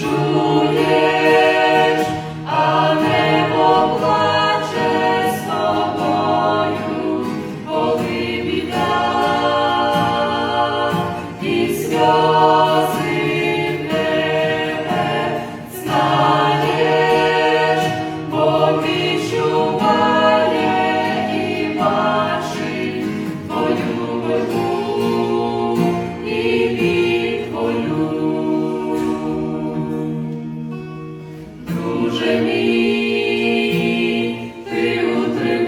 joy.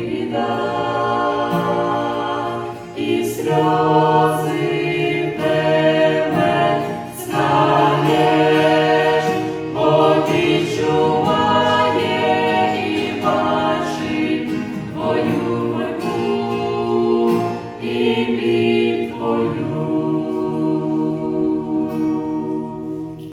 біда і сльози